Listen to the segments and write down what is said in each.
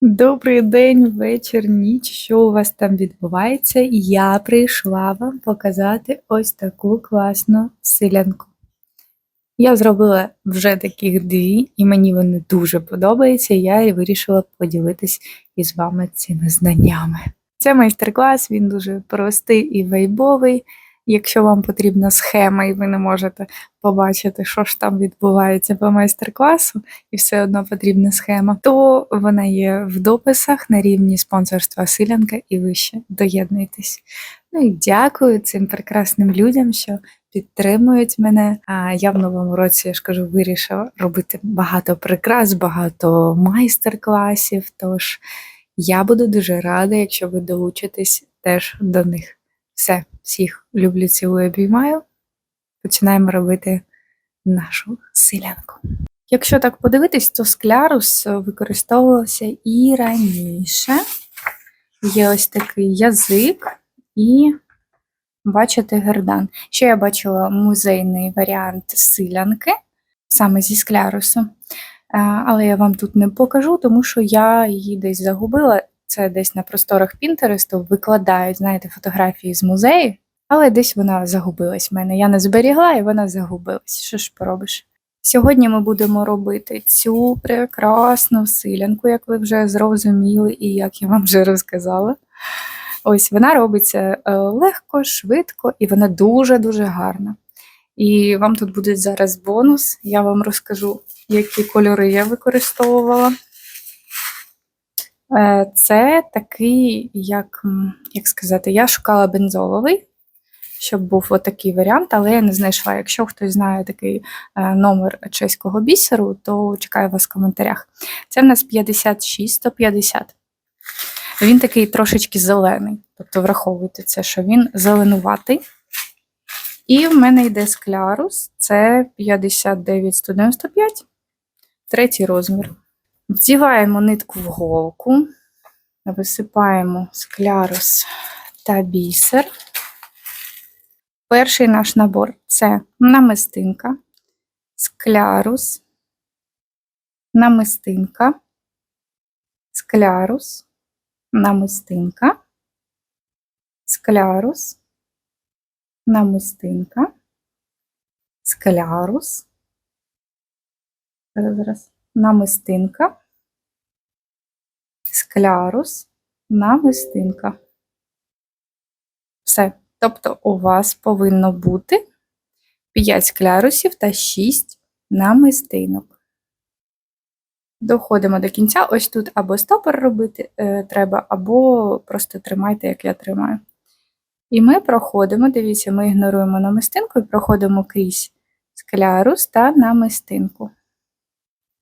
Добрий день, вечір, ніч. Що у вас там відбувається? Я прийшла вам показати ось таку класну селянку. Я зробила вже таких дві, і мені вони дуже подобаються. Я вирішила поділитись із вами цими знаннями. Це майстер-клас, він дуже простий і вайбовий. Якщо вам потрібна схема, і ви не можете побачити, що ж там відбувається по майстер-класу, і все одно потрібна схема, то вона є в дописах на рівні спонсорства Силянка і вище. Доєднуйтесь. Ну і дякую цим прекрасним людям, що підтримують мене. А я в новому році я ж кажу, вирішила робити багато прикрас, багато майстер-класів. Тож я буду дуже рада, якщо ви долучитесь теж до них. Все, всіх люблю, цілую, обіймаю. Починаємо робити нашу селянку. Якщо так подивитись, то склярус використовувався і раніше. Є ось такий язик і, бачите, гердан. Ще я бачила музейний варіант силянки, саме зі склярусу. Е, Але я вам тут не покажу, тому що я її десь загубила. Це десь на просторах Пінтересту викладають, знаєте, фотографії з музею, але десь вона загубилась в мене. Я не зберігла і вона загубилась. Що ж поробиш? Сьогодні ми будемо робити цю прекрасну силянку, як ви вже зрозуміли, і як я вам вже розказала. Ось вона робиться е, легко, швидко, і вона дуже-дуже гарна. І вам тут буде зараз бонус. Я вам розкажу, які кольори я використовувала. Е, Це такий, як, як сказати, я шукала бензоловий, щоб був отакий варіант, але я не знайшла. Якщо хтось знає такий е, номер чеського бісеру, то чекаю вас в коментарях. Це в нас 56-150. Він такий трошечки зелений, тобто враховуйте це, що він зеленуватий. І в мене йде склярус, це 59-195, третій розмір. Вдіваємо нитку в голку, висипаємо склярус та бісер. Перший наш набор це намистинка, склярус, намистинка, склярус, намистинка, склярус, намистинка, склярус. Зараз, зараз намистинка, склярус, намистинка. Все. Тобто у вас повинно бути 5 склярусів та 6 намистинок. Доходимо до кінця. Ось тут або стопор робити е, треба, або просто тримайте, як я тримаю. І ми проходимо, дивіться, ми ігноруємо намистинку і проходимо крізь склярус та намистинку.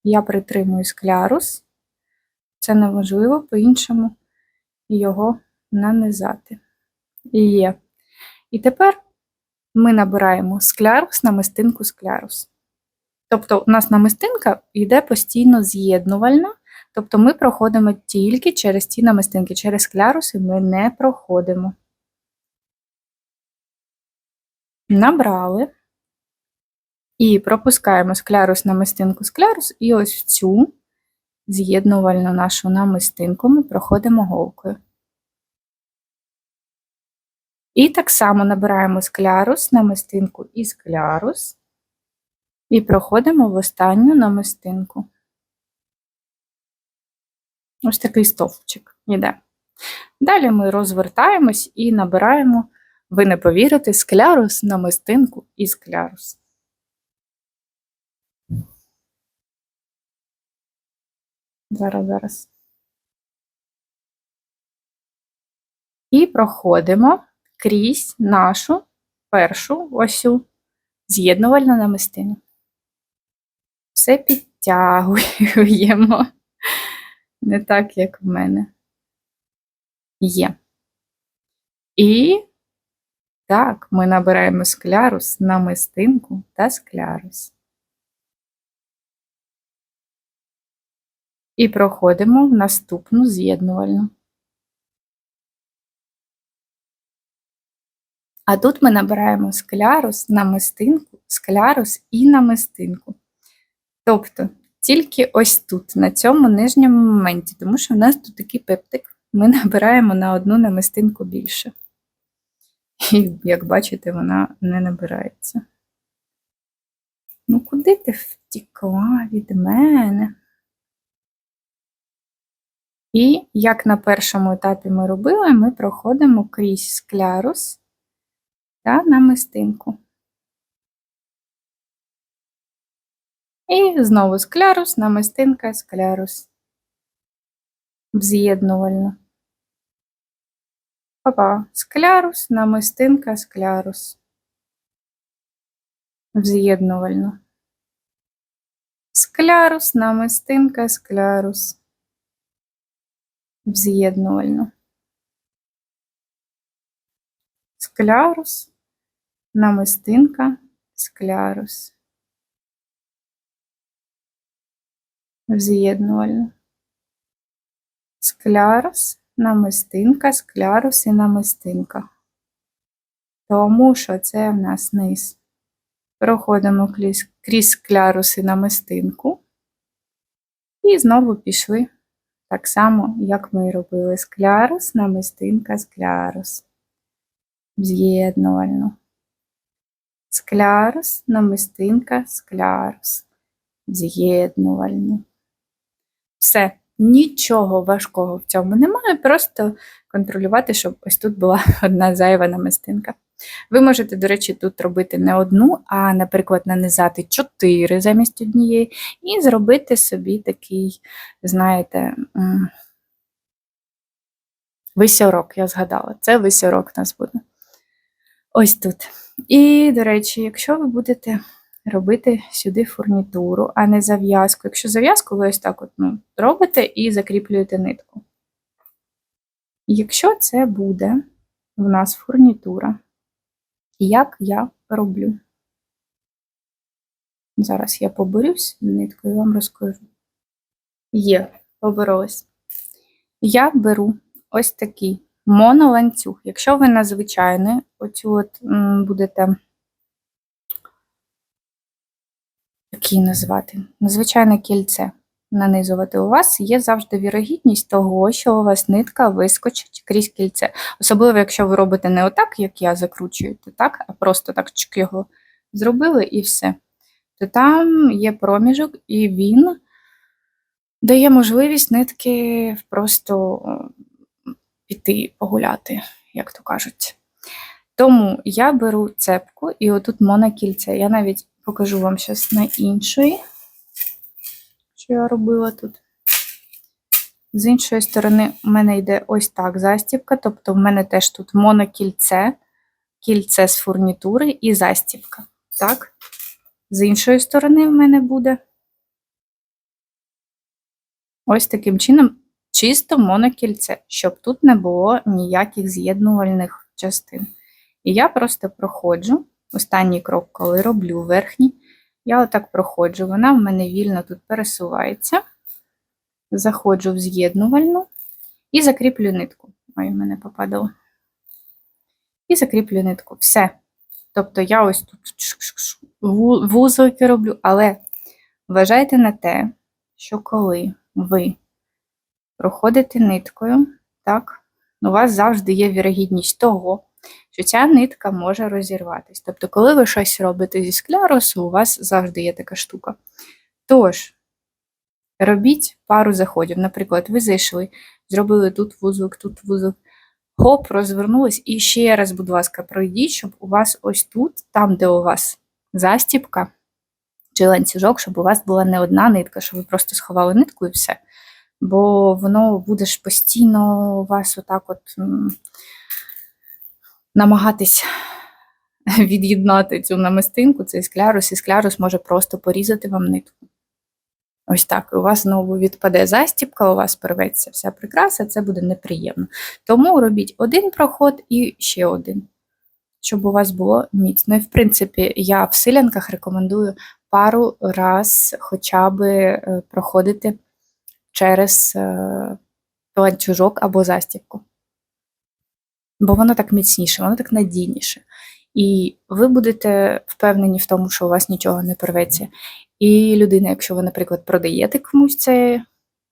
Я притримую склярус, це неможливо по-іншому його нанизати. І є. І тепер ми набираємо склярус, намистинку склярус. Тобто, у нас намистинка йде постійно з'єднувальна, тобто ми проходимо тільки через ті намистинки, через скляруси ми не проходимо. Набрали. І пропускаємо склярус намистинку склярус, і ось в цю з'єднувальну нашу намистинку ми проходимо голкою. І так само набираємо склярус, намистинку і склярус, і проходимо в останню намистинку. Ось такий стовпчик йде. Далі ми розвертаємось і набираємо, ви не повірите, склярус, намистинку і склярус. Зараз, зараз. І проходимо крізь нашу першу осю з'єднувальну намистину. Все підтягуємо. Не так, як в мене. Є. І так, ми набираємо склярус, намистинку та склярус. І проходимо в наступну з'єднувальну. А тут ми набираємо склярус, намистинку, склярус і намистинку. Тобто Тільки ось тут, на цьому нижньому моменті, тому що в нас тут такий пептик. Ми набираємо на одну намистинку більше. І, як бачите, вона не набирається. Ну, куди ти втікла від мене? І як на першому етапі ми робили, ми проходимо крізь склярус та намистинку. І знову склярус, намистинка, склярус. З'єднувально. Папа, склярус, намистинка, склярус. З'єднувально. Склярус, намистинка, склярус. З'єднувально. Склярус, намистинка, склярус. З'єднувально. Склярус, намистинка, склярус і намистинка. Тому що це в нас низ. Проходимо крізь склярус і намистинку. І знову пішли так само, як ми робили склярус, намистинка, склярус. З'єднувально. Склярус, намистинка, склярус. З'єднувально. Все, нічого важкого в цьому немає, просто контролювати, щоб ось тут була одна зайва намистинка. Ви можете, до речі, тут робити не одну, а, наприклад, нанизати чотири замість однієї, і зробити собі такий, знаєте, висьорок, я згадала. Це висьорок у нас буде. Ось тут. І, до речі, якщо ви будете робити сюди фурнітуру, а не зав'язку. Якщо зав'язку, ви ось так от, ну, робите і закріплюєте нитку. Якщо це буде в нас фурнітура, як я роблю? Зараз я поборюсь ниткою вам розкажу. Є, поборолась. Я беру ось такий моноланцюг. Якщо ви на звичайний, оцю от будете який назвати, надзвичайне кільце нанизувати, у вас є завжди вірогідність того, що у вас нитка вискочить крізь кільце. Особливо, якщо ви робите не отак, як я закручуєте, так, а просто так чик його зробили і все. То там є проміжок, і він дає можливість нитки просто піти погуляти, як то кажуть. Тому я беру цепку і отут монокільце. Я навіть покажу вам зараз на іншої, що я робила тут. З іншої сторони, у мене йде ось так застібка, тобто в мене теж тут монокільце, кільце з фурнітури і застібка. Так? З іншої сторони, в мене буде ось таким чином чисто монокільце, щоб тут не було ніяких з'єднувальних частин. І я просто проходжу останній крок, коли роблю верхній, я отак проходжу, вона в мене вільно тут пересувається, заходжу в з'єднувальну і закріплю нитку. Ой, в мене попадало. І закріплю нитку. Все. Тобто я ось тут вузолки роблю, але вважайте на те, що коли ви проходите ниткою, так, у вас завжди є вірогідність того, що ця нитка може розірватися. Тобто, коли ви щось робите зі склярусу, у вас завжди є така штука. Тож, робіть пару заходів. Наприклад, ви зайшли, зробили тут вузок, тут вузок. Хоп, розвернулись. І ще раз, будь ласка, пройдіть, щоб у вас ось тут, там, де у вас застіпка чи ланцюжок, щоб у вас була не одна нитка, щоб ви просто сховали нитку і все. Бо воно буде ж постійно у вас отак от намагатись від'єднати цю намистинку, цей склярус, і склярус може просто порізати вам нитку. Ось так, у вас знову відпаде застіпка, у вас порветься вся прикраса, це буде неприємно. Тому робіть один проход і ще один, щоб у вас було міцно. І, в принципі, я в силянках рекомендую пару раз хоча б е, проходити через е, ланцюжок або застібку бо воно так міцніше, воно так надійніше. І ви будете впевнені в тому, що у вас нічого не порветься. І людина, якщо ви, наприклад, продаєте комусь це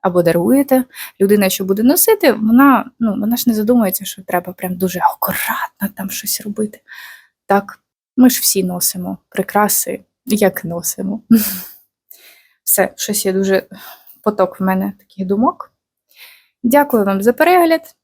або даруєте, людина, що буде носити, вона, ну, вона ж не задумується, що треба прям дуже акуратно там щось робити. Так, ми ж всі носимо прикраси, як носимо. Все, щось є дуже поток в мене таких думок. Дякую вам за перегляд.